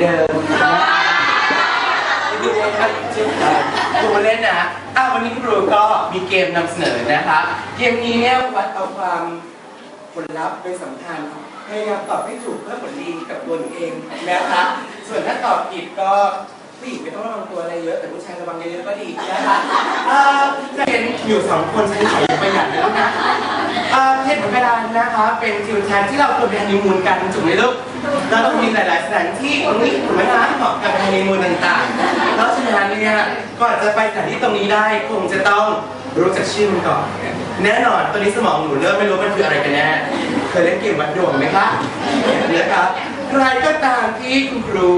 เดิมตัวเล่นนะอ้าวันนี้ครูก็มีเกมนำเสนอนะคะ เกมนี้เนี่ยวัดเอาความผลลัพธ์เป็นสำคัญพยายามตอบให้ถูกเพื่อผลดีกับตัวเองนะคะ ส่วนถ้าตอบผิดก็ ผู้หญิงไม่ต้องระวังตัวอะไรเยอะแต่ผู้ชายระวังเยอะๆก็ดีนะคะอ่าจะเห็นอยู่สองคนใช้ไข่ประหยัดแล้วนะเอ่อเทศบนกานนะคะ เป็นทิวทัศน์ที่เราควรไปฮันนีมูนกันถูกไหมลูกเราต้องมีหลายๆสถานที่ตรงนี้ถูกไหมคะเหมาะกับฮันนีมูนต่างๆเพราะฉะนั้นเนี่ยก่อนจะไปสถานที่ตรงนี้ได้คงจะต้องรู้จักชื่อมันก่อน แน่นอนตอนนี้สมองหนูเริ่มไม่รู้มันคืออะไรกันแน่เคยเล่นเกมวัดดวงไหมคะนะครับใครก็ตามที่คุณครู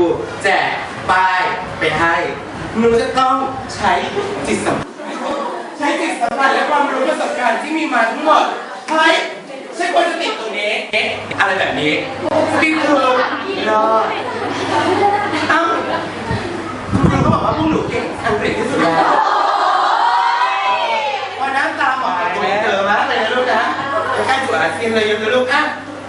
แจกป้าย ไปให้หนูจะต้องใช้จิตสัมผัสใช้จิตสัมผัสและความรู้ประสบการณ์ที่มีมาทั้งหมดเฮ้ยฉันควรจะติดตรงนี้เอ๊ะอะไรแบบนี้ติดครูรอเอ้าครูก็บอกว่าพวกหนูเก่งอังกฤษที่สุดแล้วพอน้ำตาหมอเจอมากเลยนะลูกนะใกล้สู่อาเซียนเลยยังเลยลูกอะ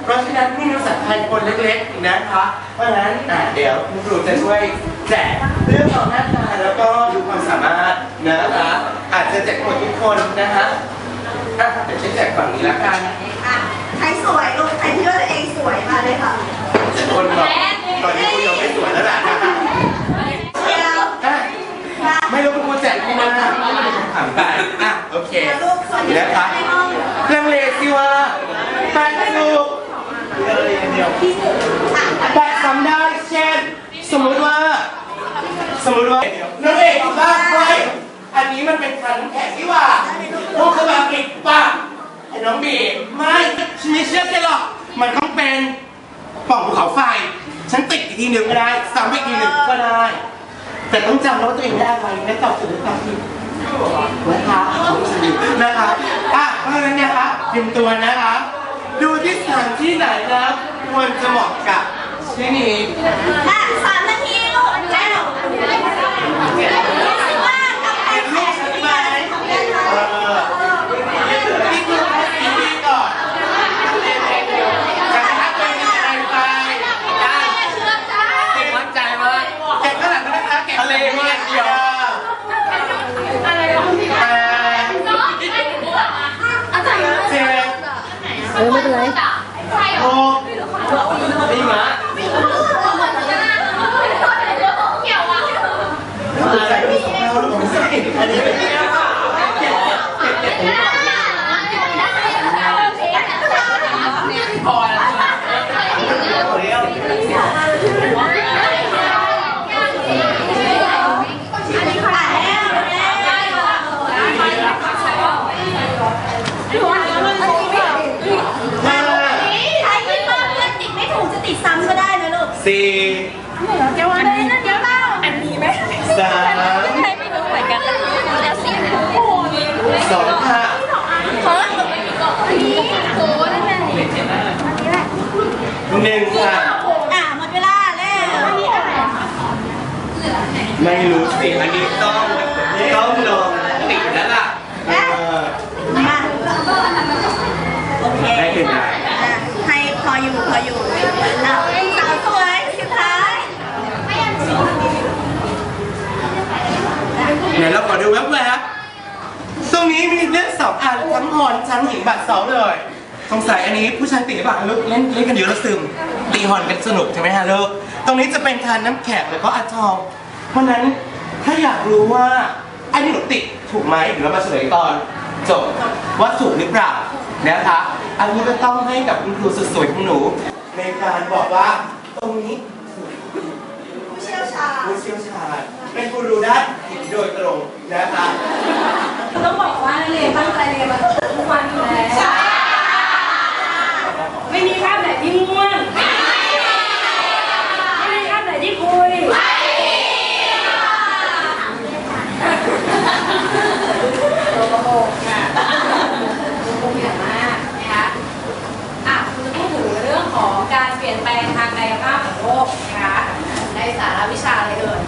เพราะฉะนั้นนี่ภาษาไทยคนเล็กๆนะคะ เพราะฉะนั้นอะเดี๋ยวคุณครูจะช่วยแจกเรื่องของหน้าตาแล้วก็ดูความสามารถนะคะอาจจะแจกหมดทุกคนนะคะอะเดี๋ยวฉันแจกฝั่งนี้ละกันอะใครสวยลูกใครที่ว่าตัวเองสวยมาเลยค่ะคนบอกตอนนี้กูยังไม่สวยแล้วล่ะนะคะเดี๋ยวอะไม่รู้คุณครูแจกที่มาไม่ได้คำถามไปอะโอเคเดี๋ยวลูกสวยนะคะในห้องลังเลสิว่าแปดลูกอะ แปดทำได้เช่น สมมุติว่า สมมุติว่าน้องเอกบ้างไปอันนี้มันเป็นคันน้ำแข็งที่ว่าพวกสบายปิดปากไอ้น้องบีไม่ฉันไม่เชื่อแกหรอก มันต้องเป็นป่องภูเขาไฟ ฉันติดอีกทีหนึ่งก็ได้สามอีกทีหนึ่งก็ได้ แต่ต้องจำว่าตัวเองได้อะไรและตอบถูกหรือตอบผิดนะคะนะคะอะเพราะฉะนั้นนะคะเตรียมตัวนะคะ ไหนแล้วควรจะเหมาะกับที่นี้อะสามนาทีลูกแล้วคิดว่ากำแพงแตกมีอะไรของเล่นไหม เออนี่คือแค่ทีนี้ก่อนจะทักตัวเองอะไรไปได้เก่งมั่นใจมากเก่งขนาดนั้นนะคะเก่งทะเลมากเดียวอะไรวะเจ็ด เออไม่เป็นไร หกนี่หมาตัวใจก็มีสองเท่าลูกผมสิอันนี้เป็นเจ็ดเจ็ดเจ็ดเจ็ดพอแล้ว อะแล้วแล้ว ห้า ใครคิดว่าเพื่อนติดไม่ถูกจะติดซ้ำก็ได้นะลูก สี่ เดี๋ยวอันนี้นะเดี๋ยวเล่าอันนี้ไหม สาม ใครไม่รู้เหมือนกันแล้วสิ สองค่ะ เฮ้ย โอ้นั่นแหละ หนึ่งค่ะ อะหมดเวลาแล้วอันนี้อะไร ไม่รู้ สิอันนี้ต้องต้องลองติดแล้วล่ะเออมาโอเคได้ถึงไหนอะให้พออยู่พออยู่อะสาวสวยสุดท้ายเดี๋ยวเราขอดูแวบๆตรงนี้มีเลือกสองอันทั้งหอนทั้งหินบัตรสองเลย สงสัยอันนี้ผู้ชายตีหรือเปล่าลูกเล่นเล่นกันเยอะแล้วซึมตีฮอนกันสนุกใช่ไหมฮะลูกตรงนี้จะเป็นทานน้ำแข็งแล้วก็อะทองเพราะนั้น ถ้าอยากรู้ว่าอันนี้หนูติดถูกไหมเดี๋ยวเรามาเฉลยตอนจบว่าถูกหรือเปล่านะคะอันนี้ก็ต้องให้กับคุณครูสุดสวยของหนู ในการบอกว่าตรงนี้ผู้เชี่ยวชาญผู้เชี่ยวชาญเป็นกูรูด้านหินโดยตรงนะคะต้องบอกว่านักเรียนตั้งใจเรียนมาทุกวันอยู่แล้วไม่มีคาบไหนที่ง่วง ไม่มีคาบไหนที่คุย ตัวกระโปงค่ะตัวกระโปงใหญ่มากนะคะอะคุณจะพูดถึงเรื่องของการเปลี่ยนแปลงทางกายภาพของโลกนะคะ ในสาระวิชาอะไรเอ่ย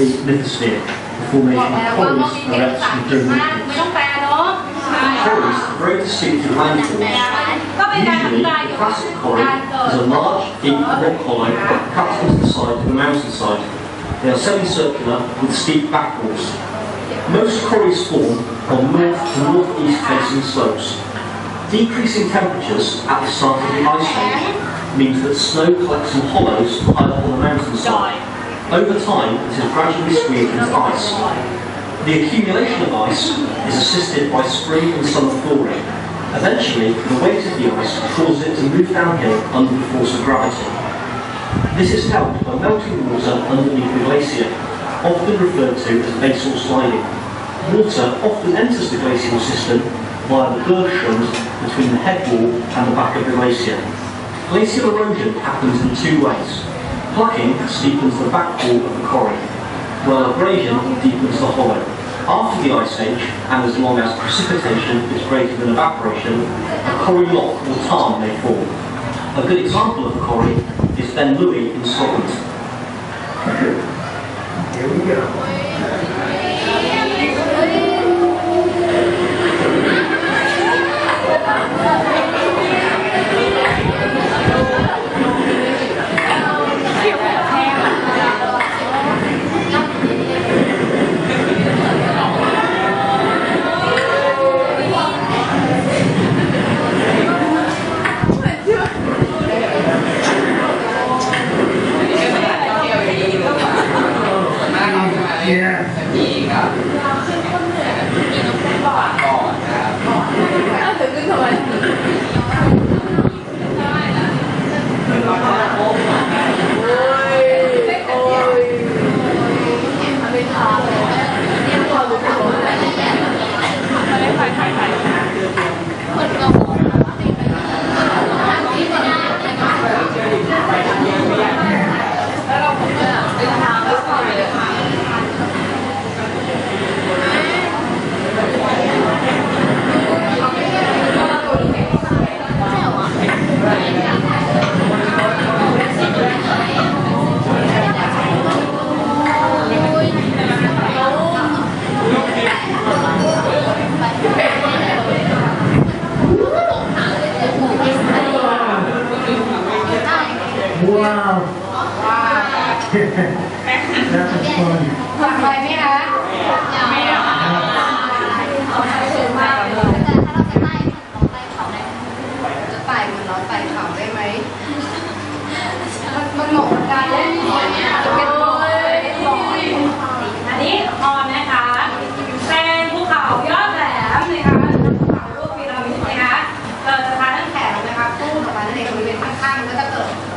the lithosphere, the formation of corals arrests and dome Corals are very distinct in land Usually, the classic coral is a large, deep rock hollow cut into the side of a mountainside. They are semicircular with steep backwalls. Most corals form on north to northeast facing slopes. Decreasing temperatures at the start of the ice age means that snow collects in hollows higher up on the mountainside. Over time, it is gradually squeezed into ice. The accumulation of ice is assisted by spring and summer thawing. Eventually, the weight of the ice causes it to move downhill under the force of gravity. This is helped by melting water underneath the glacier, often referred to as basal sliding. Water often enters the glacial system via the berg shrund between the head wall and the back of the glacier. Glacial erosion happens in two ways. Plucking steepens the back wall of the quarry, while abrasion deepens the hollow. After the ice age, and as long as precipitation is greater than evaporation, a quarry lock or tarn may form. A good example of a quarry is Ben Louis in Scotland. Here we go. Yeah. ข้าง